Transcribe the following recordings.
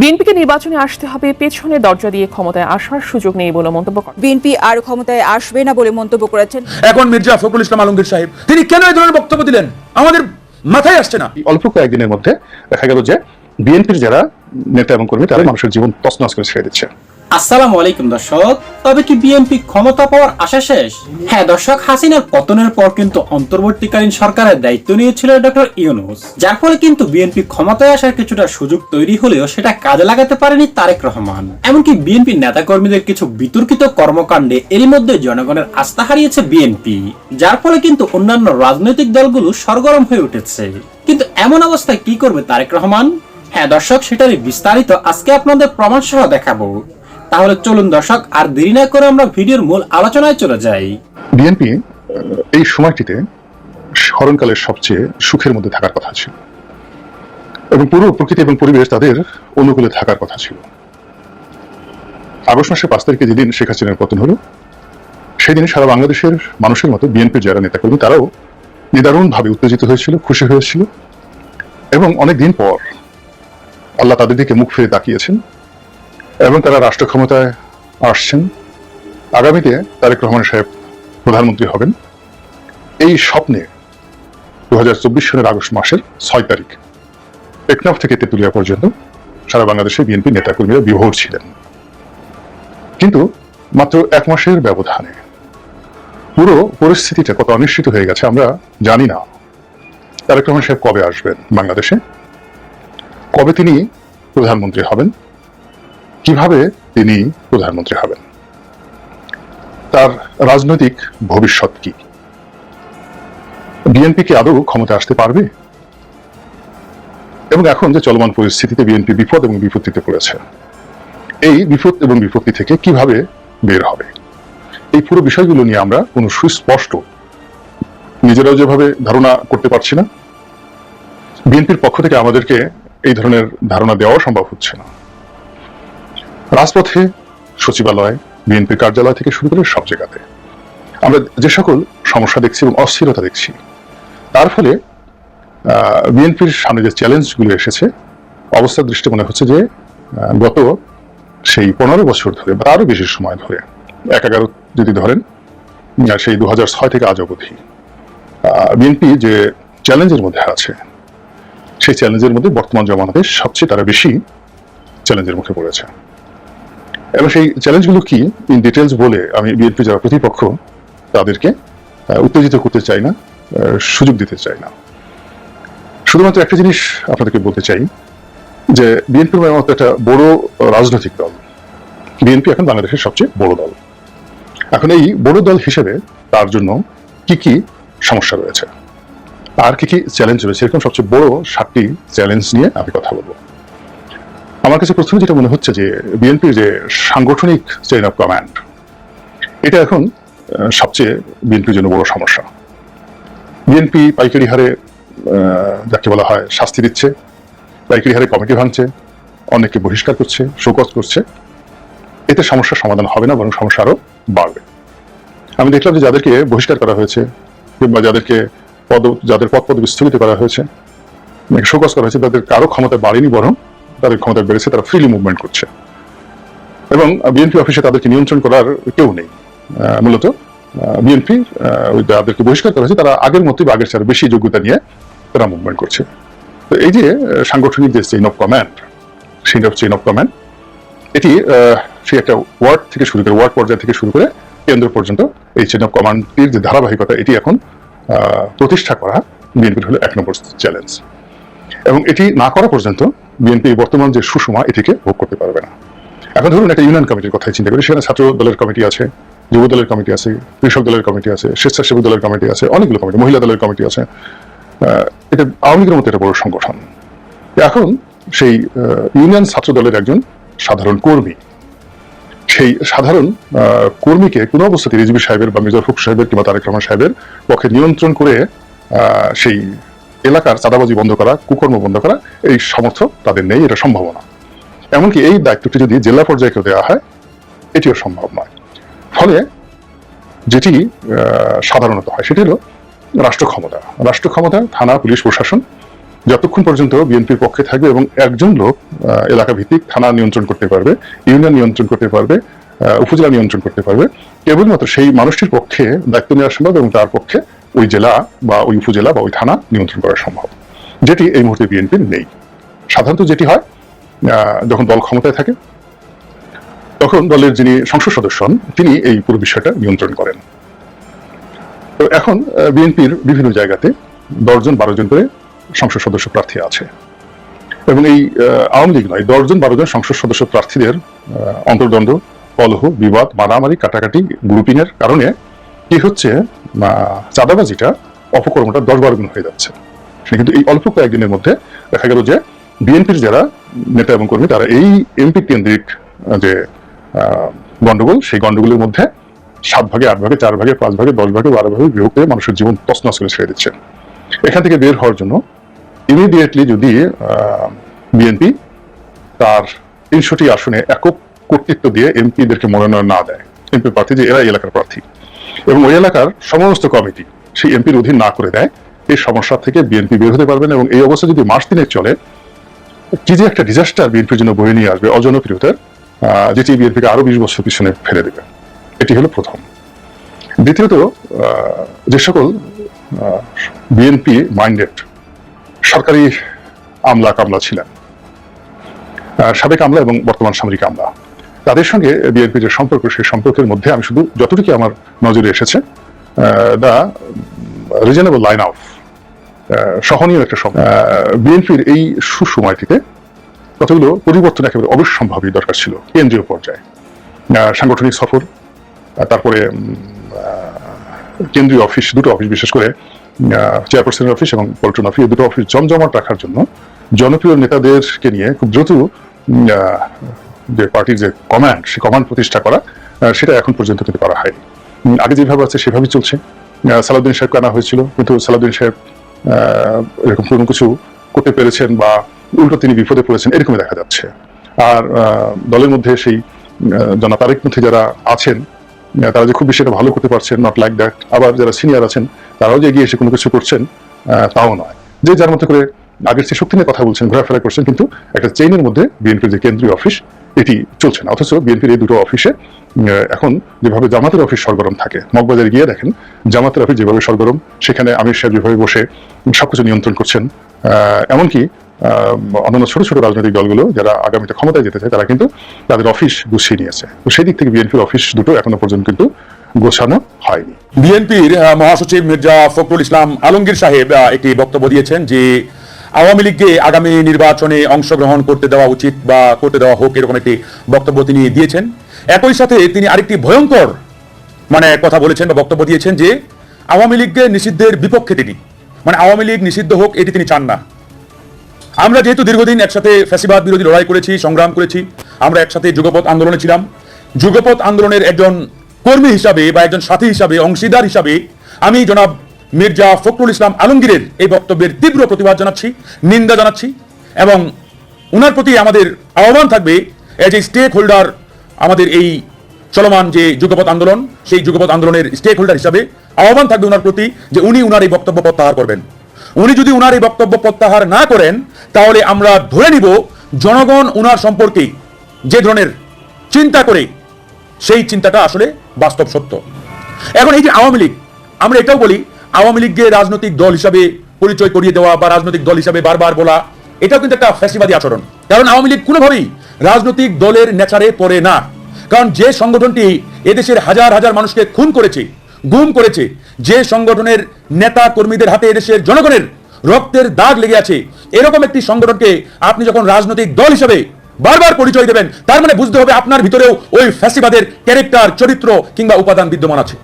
বিএনপিকে নির্বাচনে আসতে হবে পেছনে দরজা দিয়ে ক্ষমতায় আসার সুযোগ নেই বলে মন্তব্য করেন। বিএনপি আর ক্ষমতায় আসবে না বলে মন্তব্য করেছেন। এখন মির্জা ফখরুল ইসলাম আলমগীর সাহেব তিনি কেন এই ধরনের বক্তব্য দিলেন? আমাদের মাথায় আসছে না। অল্প কয়েকদিনের মধ্যে দেখা গেল যে বিএনপির যারা নেতা এবং কর্মী তারা মানুষের জীবন তছনছ করে ছেড়ে দিচ্ছে। আসসালামু আলাইকুম, দর্শক। তবে কি বিএনপি ক্ষমতা পাওয়ার আশা শেষ? হ্যাঁ দর্শক, হাসিনার পতনের পর কিন্তু অন্তর্বর্তীকালীন সরকারের দায়িত্ব নিয়েছিল ডক্টর ইউনুস। যার ফলে কিন্তু বিএনপি ক্ষমতায় আসার কিছুটা সুযোগ তৈরি হলেও সেটা কাজে লাগাতে পারেনি তারেক রহমান। এমনকি বিএনপি নেতাকর্মীদের কিছু বিতর্কিত কর্মকাণ্ডে এরই মধ্যে জনগণের আস্থা হারিয়েছে বিএনপি। যার ফলে কিন্তু অন্যান্য রাজনৈতিক দলগুলো সরগরম হয়ে উঠেছে। কিন্তু এমন অবস্থায় কি করবে তারেক রহমান? হ্যাঁ দর্শক, সেটারই বিস্তারিত আজকে আপনাদের প্রমাণ সহ দেখাবো। তাহলে চলুন দর্শক, আর দেরি না করে আমরা ভিডিওর মূল আলোচনায় চলে যাই। বিএনপি, এই সময়টিতে স্মরণকালের সবচেয়ে সুখের মধ্যে থাকার কথা ছিল। এবং পুরো প্রকৃতি এবং পরিবেশ তাদের অনুকূলে থাকার কথা ছিল। আগস্ট মাসের পাঁচ তারিখে যেদিন শেখ হাসিনার পতন হলো, সেদিন সারা বাংলাদেশের মানুষের মতো বিএনপির যারা নেতাকর্মী, তারাও নিদারুণভাবে উত্তেজিত হয়েছিল, খুশি হয়েছিল। এবং অনেক দিন পর আল্লাহ তাদের দিকে মুখ ফিরে তাকিয়েছেন। এবং তারা রাষ্ট্র ক্ষমতায় আসছেন। আগামীতে তারেক রহমান সাহেব প্রধানমন্ত্রী হবেন। এই স্বপ্নে দু হাজার চব্বিশ সালের আগস্ট মাসের ছয় তারিখ, টেকনাফ থেকে তেতুলিয়া পর্যন্ত সারা বাংলাদেশে বিএনপি নেতাকর্মীরা বিভোর ছিলেন। কিন্তু মাত্র এক মাসের ব্যবধানে পুরো পরিস্থিতিটা কত অনিশ্চিত হয়ে গেছে আমরা জানি না। তারেক রহমান সাহেব কবে আসবেন বাংলাদেশে? কবে তিনি প্রধানমন্ত্রী হবেন? কীভাবে তিনি প্রধানমন্ত্রী হবেন? তার রাজনৈতিক ভবিষ্যৎ কি? বিএনপি কি আদৌ ক্ষমতা আসতে পারবে? এবং এখন যে চলমান পরিস্থিতিতে বিএনপি বিপদ এবং বিপত্তিতে পড়েছে, এই বিপদ এবং বিপত্তি থেকে কীভাবে বের হবে? এই পুরো বিষয়গুলো নিয়ে আমরা কোনো সুস্পষ্ট, নিজেরাও যেভাবে ধারণা করতে পারছি না, বিএনপির পক্ষ থেকে আমাদেরকে এই ধরনের ধারণা দেওয়াও সম্ভব হচ্ছে না। রাজপথে সচিবালয় বিএনপির কার্যালয় থেকে শুরু করে সব জায়গাতে। আমরা যে সকল সমস্যা দেখছি এবং অস্থিরতা দেখছি, তার ফলে বিএনপির সামনে যে চ্যালেঞ্জগুলো এসেছে, অবস্থার দৃষ্টি মনে হচ্ছে যে গত সেই পনেরো বছর ধরে বা আরও বেশি সময় ধরে, এক এগারো যদি ধরেন সেই দু ছয় থেকে আজ অবধি বিএনপি যে চ্যালেঞ্জের মধ্যে আছে, সেই চ্যালেঞ্জের মধ্যে বর্তমান জমানাতে সবচেয়ে তারা বেশি চ্যালেঞ্জের মুখে পড়েছে। এবং সেই চ্যালেঞ্জগুলো কি? ইন ডিটেলস বলে আমি বিএনপি যারা প্রতিপক্ষ, তাদেরকে উত্তেজিত করতে চাই না সুযোগ দিতে চাই না। শুধুমাত্র একটা জিনিস আপনাদেরকে বলতে চাই, যে বিএনপির মতো একটা বড় রাজনৈতিক দল। বিএনপি এখন বাংলাদেশের সবচেয়ে বড় দল। এখন এই বড় দল হিসেবে তার জন্য কি কি সমস্যা রয়েছে? আর কি কি চ্যালেঞ্জ রয়েছে? এরকম সবচেয়ে বড় সাতটি চ্যালেঞ্জ নিয়ে আমি কথা বলব। আমার কাছে প্রথমে যেটা মনে হচ্ছে যে বিএনপির যে সাংগঠনিক চেইন অফ কমান্ড এটা এখন সবচেয়ে বিএনপির জন্য বড় সমস্যা। বিএনপি পাইকারি হারে যাকে বলা হয় শাস্তি দিচ্ছে, পাইকারি হারে কমিটি ভাঙছে, অনেককে বহিষ্কার করছে, শোকজ করছে। এতে সমস্যার সমাধান হবে না, বরং সমস্যা আরও বাড়বে। আমি দেখলাম যে যাদেরকে বহিষ্কার করা হয়েছে, কিংবা যাদেরকে পদ, যাদের পদ পদবি স্থগিত করা হয়েছে শোকজ করা হয়েছে, তাদের কারও ক্ষমতা বাড়েনি, বরং তাদের ক্ষমতা বেড়েছে, তারা ফ্রিলি মুভমেন্ট করছে। এবং বিএনপি অফিসে তাদেরকে নিয়ন্ত্রণ করার কেউ নেই। মূলত বিএনপি ওই যাদেরকে বহিষ্কার করা হয়েছে, তারা আগের মতোই বা আগের বেশি যোগ্যতা নিয়ে তারা মুভমেন্ট করছে। তো এই যে সাংগঠনিক যে chain of command chain of chain of command এটি সেই একটা ওয়ার্ড থেকে শুরু করে ওয়ার্ড পর্যায় থেকে শুরু করে কেন্দ্র পর্যন্ত এই চেইন অফ কমান্ডের যে ধারাবাহিকতা, এটি এখন প্রতিষ্ঠা করা বিএনপির হলো এক নম্বর চ্যালেঞ্জ এবং এটি না করা পর্যন্ত বিএনপি বর্তমান যে সুষমা, এটিকে ভোগ করতে পারবে না। এখন ধরুন একটা ইউনিয়ন কমিটির কথা চিন্তা করি। সেখানে ছাত্র দলের কমিটি আছে, যুব দলের কমিটি আছে, কৃষক দলের কমিটি আছে, স্বেচ্ছাসেবী দলের কমিটি আছে, অনেকগুলো কমিটি, মহিলা দলের কমিটি আছে। এটা আওয়ামী লীগের মতো একটা বড় সংগঠন। এখন সেই ইউনিয়ন ছাত্র দলের একজন সাধারণ কর্মী। সেই সাধারণ কর্মীকে কোনো অবস্থাতে রিজবি সাহেবের বা মির্জা ফখরুল সাহেবের কিংবা তারেক রহমান সাহেবের পক্ষে নিয়ন্ত্রণ করে সেই এলাকার চাঁদাবাজি বন্ধ করা, কুকর্ম বন্ধ করা, এই সামর্থ্য তাদের নেই, এটা সম্ভব না এমনকি এই দায়িত্বটি যদি জেলা পর্যায়ে কেউ দেওয়া হয়, এটিও সম্ভব নয়। ফলে যেটি সাধারণত হয়, সেটি হলো রাষ্ট্র ক্ষমতা। রাষ্ট্র ক্ষমতা, থানা, পুলিশ, প্রশাসন, যতক্ষণ পর্যন্ত বিএনপির পক্ষে থাকবে এবং একজন লোক এলাকা ভিত্তিক থানা নিয়ন্ত্রণ করতে পারবে, ইউনিয়ন নিয়ন্ত্রণ করতে পারবে উপজেলা নিয়ন্ত্রণ করতে পারবে, কেবলমাত্র সেই মানুষটির পক্ষে দায়িত্ব নেওয়া সম্ভব এবং তার পক্ষে ওই জেলা বা ওই উপজেলা বা ওই থানা নিয়ন্ত্রণ করা সম্ভব। যেটি এই মুহূর্তে বিএনপির নেই। সাধারণত যেটি হয় যখন দল ক্ষমতায় থাকে, তখন দলের যিনি সংসদ সদস্য হন, তিনি এই পুরো বিষয়টা নিয়ন্ত্রণ করেন। তো এখন বিএনপির বিভিন্ন জায়গাতে দশজন, বারো জন করে সংসদ সদস্য প্রার্থী আছে। এবং এই আওয়ামী লীগ নয়, দশজন, বারো জন সংসদ সদস্য প্রার্থীদের অন্তর্দ্বন্দ্ব কলহ, বিবাদ, মারামারি, কাটাকাটি গ্রুপিং এর কারণে কি হচ্ছে? চাঁদাবাজিটা অপকর্মটা দশ বারো গুণ হয়ে যাচ্ছে। কিন্তু এই অল্প কয়েকদিনের মধ্যে দেখা গেল যে বিএনপির যারা নেতা এবং কর্মী, তারা এই এমপি কেন্দ্রিক যে গন্ডগোল, সেই গন্ডগোলের মধ্যে সাত ভাগে, আট ভাগে, চার ভাগে, পাঁচ ভাগে, দশ ভাগে, বারো ভাগে বিভক্ত মানুষের জীবন তছনছ করে ছেড়ে দিচ্ছে। এখান থেকে বের হওয়ার জন্য ইমিডিয়েটলি যদি বিএনপি তার তিনশোটি আসনে একক কর্তৃত্ব দিয়ে এমপিদেরকে মনোনয়ন না দেয়, এমপি প্রার্থী যে, এরা এলাকার প্রার্থী। এবং ওই এলাকার সমস্ত কমিটি সেই এমপির অধীন না করে দেয়। এই সমস্যা থেকে বিএনপি বের হতে পারবেন এবং এই অবস্থা যদি মাস তিনেক চলে, কি যে একটা ডিজাস্টার বিএনপির জন্য বয়ে নিয়ে আসবে, অজনপ্রিয়তার যেটি বিএনপিকে আরও বিশ বছর পিছনে ফেলে দেবে। এটি হলো প্রথম। দ্বিতীয়ত যে সকল বিএনপি মাইন্ডেড সরকারি আমলা কামলা ছিলেন সাবেক আমলা এবং বর্তমান সামরিক আমলা তাদের সঙ্গে বিএনপির যে সম্পর্ক, সেই সম্পর্কের মধ্যে আমি শুধু যতটুকু আমার নজরে এসেছে দা রিজনেবল লাইন অফ সহনীয় একটা সময় বিএনপির এই সুসময়টিতে কতগুলো পরিবর্তন একেবারে অবশ্যম্ভাবী দরকার ছিল কেন্দ্রীয় পর্যায়ে। সাংগঠনিক সফর তারপরে কেন্দ্রীয় অফিস, দুটো অফিস বিশেষ করে চেয়ারপারসনের অফিস এবং পল্টন অফিস দুটো অফিস জমজমাট রাখার জন্য জনপ্রিয় নেতাদেরকে নিয়ে খুব দ্রুত যে পার্টির যে কমান্ড সেই কমান্ড প্রতিষ্ঠা করা সেটা এখন পর্যন্ত কিন্তু করা হয়নি। আগে যেভাবে আছে সেভাবেই চলছে। সালাউদ্দিন সাহেবকে আনা হয়েছিল কিন্তু সালাউদ্দিন সাহেব এরকম কোনো কিছু করতে পেরেছেন বা উল্টো তিনি বিপদে পড়েছেন এরকমই দেখা যাচ্ছে। আর দলের মধ্যে সেই আহ, জনা তারেক মধ্যে যারা আছেন তারা যে খুব বেশি এটা ভালো করতে পারছেন নট লাইক দ্যাট আবার যারা সিনিয়র আছেন তারাও যে এগিয়ে এসে কোনো কিছু করছেন তাও নয়। যে যার মধ্যে করে আগের সে শক্তি নিয়ে কথা বলছেন ঘোরাফেরা করছেন কিন্তু একটা চেইনের মধ্যে বিএনপির যে কেন্দ্রীয় অফিস এটি চলছে না। অথচ বিএনপির এই দুটো অফিসে এখন যেভাবে জামাতের অফিস সরগরম থাকে, মগবাজারে গিয়ে দেখেন, জামাতের অফিস যেভাবে সরগরম, সেখানে আমির সাহেব যেভাবে বসে সবকিছু নিয়ন্ত্রণ করছেন এমনকি অন্যান্য ছোট ছোট রাজনৈতিক দলগুলো যারা আগামীতে ক্ষমতায় যেতে চায়, তারা কিন্তু তাদের অফিস গুছিয়ে নিয়েছে। তো সেই দিক থেকে বিএনপির অফিস দুটো এখনও পর্যন্ত কিন্তু গোছানো হয়নি। বিএনপির মহাসচিব মির্জা ফখরুল ইসলাম আলমগীর সাহেব একটি বক্তব্য দিয়েছেন যে আওয়ামী লীগকে আগামী নির্বাচনে অংশগ্রহণ করতে দেওয়া উচিত বা করতে দেওয়া হোক এরকম একটি বক্তব্য তিনি দিয়েছেন। একই সাথে তিনি আরেকটি ভয়ঙ্কর মানে কথা বলেছেন বা বক্তব্য দিয়েছেন যে আওয়ামী লীগকে নিষিদ্ধের বিপক্ষে তিনি মানে আওয়ামী লীগ নিষিদ্ধ হোক এটি তিনি চান না। আমরা যেহেতু দীর্ঘদিন একসাথে ফ্যাসিবাদ বিরোধী লড়াই করেছি, সংগ্রাম করেছি, আমরা একসাথে যুগপথ আন্দোলনে ছিলাম। যুগপথ আন্দোলনের একজন কর্মী হিসাবে বা একজন সাথী হিসাবে, অংশীদার হিসাবে আমি জনাব মির্জা ফখরুল ইসলাম আলমগীরের এই বক্তব্যের তীব্র প্রতিবাদ জানাচ্ছি, নিন্দা জানাচ্ছি এবং ওনার প্রতি আমাদের আহ্বান থাকবে এজ এ স্টেক হোল্ডার আমাদের এই চলমান যে যুগপথ আন্দোলন, সেই যুগপথ আন্দোলনের স্টেক হোল্ডার হিসাবে আহ্বান থাকবে ওনার প্রতি যে উনি উনার এই বক্তব্য প্রত্যাহার করবেন। উনি যদি ওনার এই বক্তব্য প্রত্যাহার না করেন, তাহলে আমরা ধরে নিব জনগণ ওনার সম্পর্কে যে ধরনের চিন্তা করে, সেই চিন্তাটা আসলে বাস্তব সত্য। এখন এই যে আওয়ামী লীগ, আমরা এটাও বলি আওয়ামী লীগকে রাজনৈতিক দল হিসাবে পরিচয় করিয়ে দেওয়া বা রাজনৈতিক দল হিসাবে বারবার বলা, এটাও কিন্তু একটা ফ্যাসিবাদী আচরণ। কারণ আওয়ামী লীগ কোনোভাবেই রাজনৈতিক দলের নেচারে পড়ে না। কারণ যে সংগঠনটি এদেশের হাজার হাজার মানুষকে খুন করেছে, গুম করেছে, যে সংগঠনের নেতা কর্মীদের হাতে এদেশের জনগণের রক্তের দাগ লেগে আছে, এরকম একটি সংগঠনকে আপনি যখন রাজনৈতিক দল হিসেবে বারবার পরিচয় দেবেন, তার মানে বুঝতে হবে আপনার ভিতরেও ওই ফ্যাসিবাদের ক্যারেক্টার, চরিত্র কিংবা উপাদান বিদ্যমান আছে।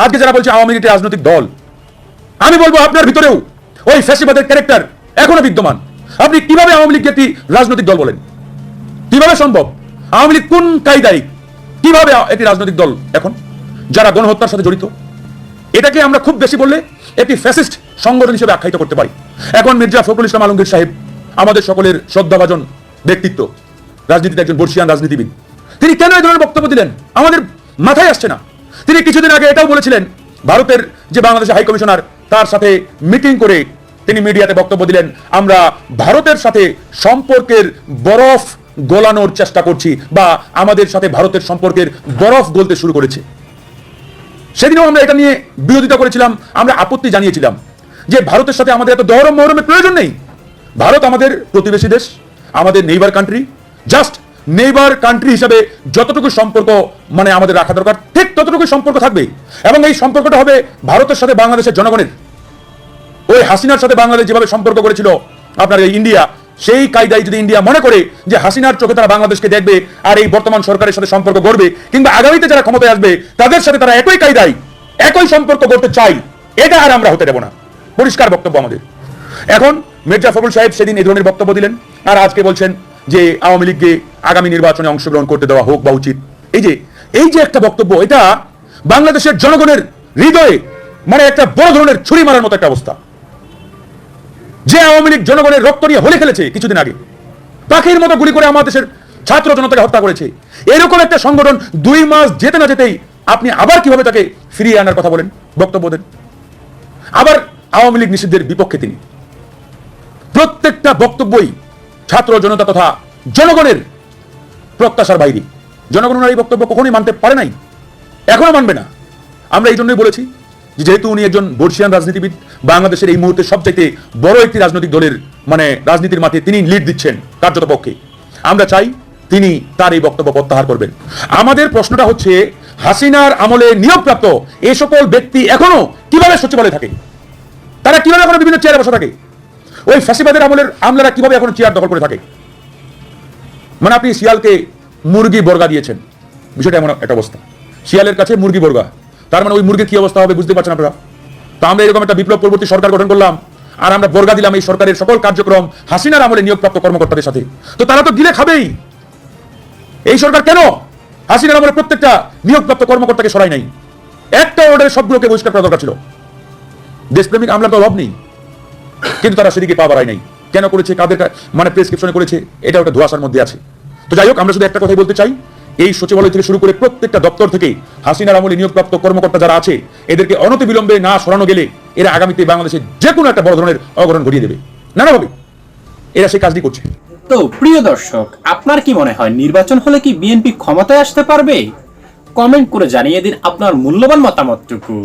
আজকে যারা বলছে আওয়ামী লীগ রাজনৈতিক দল, আমি বলব আপনার ভিতরেও ওই ফ্যাসিবাদের ক্যারেক্টার এখনও বিদ্যমান। আপনি কীভাবে আওয়ামী লীগকে একটি রাজনৈতিক দল বলেন? কীভাবে সম্ভব? আওয়ামী লীগ কোন কায়দায়? কীভাবে একটি রাজনৈতিক দল এখন? যারা গণহত্যার সাথে জড়িত, এটাকে আমরা খুব বেশি বললে একটি ফ্যাসিস্ট সংগঠন হিসেবে আখ্যায়িত করতে পারি। এখন মির্জা ফখরুল ইসলাম আলমগীর সাহেব, আমাদের সকলের শ্রদ্ধাভাজন ব্যক্তিত্ব, রাজনীতিতে একজন বর্ষিয়ান রাজনীতিবিদ, তিনি কেন এই ধরনের বক্তব্য দিলেন? আমাদের মাথায় আসছে না। তিনি কিছুদিন আগে এটাও বলেছিলেন, ভারতের যে বাংলাদেশের হাই কমিশনার, তার সাথে মিটিং করে তিনি মিডিয়াতে বক্তব্য দিলেন, আমরা ভারতের সাথে সম্পর্কের বরফ গলানোর চেষ্টা করছি বা আমাদের সাথে ভারতের সম্পর্কের বরফ গলতে শুরু করেছে। সেদিনও আমরা এটা নিয়ে বিরোধিতা করেছিলাম, আমরা আপত্তি জানিয়েছিলাম যে ভারতের সাথে আমাদের এত দরম মহরমের প্রয়োজন নেই। ভারত আমাদের প্রতিবেশী দেশ, আমাদের neighbour country just neighbour country হিসাবে যতটুকু সম্পর্ক মানে আমাদের রাখা দরকার, ঠিক ততটুকু সম্পর্ক থাকবে। এবং এই সম্পর্কটা হবে ভারতের সাথে বাংলাদেশের জনগণের। ওই হাসিনার সাথে বাংলাদেশ যেভাবে সম্পর্ক করেছিল, আপনার এই ইন্ডিয়া, সেই কায়দায় যদি ইন্ডিয়া মনে করে যে হাসিনার চোখে তারা বাংলাদেশকে দেখবে আর এই বর্তমান সরকারের সাথে সম্পর্ক গড়বে, কিংবা আগামীতে যারা ক্ষমতায় আসবে, তাদের সাথে তারা একই কায়দায়, একই সম্পর্ক করতে চাই, এটা আর আমরা হতে দেব না। পরিষ্কার বক্তব্য আমাদের। এখন মির্জা ফখরুল সাহেব সেদিন এই ধরনের বক্তব্য দিলেন, আর আজকে বলছেন যে আওয়ামী লীগকে আগামী নির্বাচনে অংশগ্রহণ করতে দেওয়া হোক বা উচিত। এই যে এই যে একটা বক্তব্য, এটা বাংলাদেশের জনগণের হৃদয়ে মানে একটা বড় ধরনের ছুরি মারার মতো একটা অবস্থা। যে আওয়ামী লীগ জনগণের রক্ত নিয়ে হোলি খেলেছে কিছুদিন আগে, পাখির মতো গুলি করে আমাদের দেশের ছাত্র জনতাকে হত্যা করেছে। এরকম একটা সংগঠন দুই মাস যেতে না যেতেই আপনি আবার কীভাবে তাকে ফিরিয়ে আনার কথা বলেন বক্তব্য দেন? আবার আওয়ামী লীগ নিষিদ্ধের বিপক্ষে তিনি। প্রত্যেকটা বক্তব্যই ছাত্র জনতা তথা জনগণের প্রত্যাশার বাইরে। জনগণ এই বক্তব্য কখনোই মানতে পারে নাই। এখনও মানবে না। আমরা এই জন্যই বলেছি যেহেতু উনি একজন বর্ষিয়ান রাজনীতিবিদ, বাংলাদেশের এই মুহূর্তে সবচাইতে বড় একটি রাজনৈতিক দলের মানে রাজনীতির মাঠে তিনি লিড দিচ্ছেন কার্যত পক্ষে। আমরা চাই তিনি তার এই বক্তব্য প্রত্যাহার করবেন। আমাদের প্রশ্নটা হচ্ছে, হাসিনার আমলে নিয়োগপ্রাপ্ত এই সকল ব্যক্তি এখনও কীভাবে সচিবালয়ে থাকে? তারা কীভাবে এখনও বিভিন্ন চেয়ারে বসে থাকে? ওই ফ্যাসিবাদের আমলের আমলারা কীভাবে এখন চেয়ার দখল করে থাকে? মানে আপনি শিয়ালকে মুরগি বর্গা দিয়েছেন। বিষয়টা এমন একটা অবস্থা। শিয়ালের কাছে মুরগি বর্গা। তার মানে ওই মুরগির কি অবস্থা হবে বুঝতে পারছেন আপনারা? তো আমরা এরকম একটা বিপ্লব পরবর্তী সরকার গঠন করলাম, আর আমরা বর্গা দিলাম এই সরকারের সকল কার্যক্রম হাসিনার আমলে নিয়োগপ্রাপ্ত কর্মকর্তাদের সাথে। তো তারা তো গিলে খাবেই। এই সরকার কেন? হাসিনার আমলে প্রত্যেকটা নিয়োগপ্রাপ্ত কর্মকর্তাকে সরাই নাই। একটা অর্ডারে সবগুলোকে বহিষ্কার করা দরকার ছিল। দেশপ্রেমিক আমলার তো অভাব নেই। কিন্তু তারা সেদিকে পা বাড়ায় নাই। কেন করেছে? কাদের মানে প্রেসক্রিপশনে করেছে? এটা একটা ধোয়াশার মধ্যে আছে। তো যাই হোক, আমরা শুধু একটা কথাই বলতে চাই। এই সচিবালয় থেকে শুরু করে প্রত্যেকটা দপ্তর থেকে হাসিনার আমলে নিয়োগপ্রাপ্ত কর্মকর্তা যারা আছে, এদেরকে অনতি বিলম্বে না সরানো গেলে এরা আগামীতে বাংলাদেশে যে কোনো একটা বড় ধরনের অগ্রহণ ঘটিয়ে দেবে। নানাভাবে। এরা সেই কাজটি করছে। তো প্রিয় দর্শক, আপনার কি মনে হয়, নির্বাচন হলে কি বিএনপি ক্ষমতায় আসতে পারবে? কমেন্ট করে জানিয়ে দিন আপনার মূল্যবান মতামতটুকু।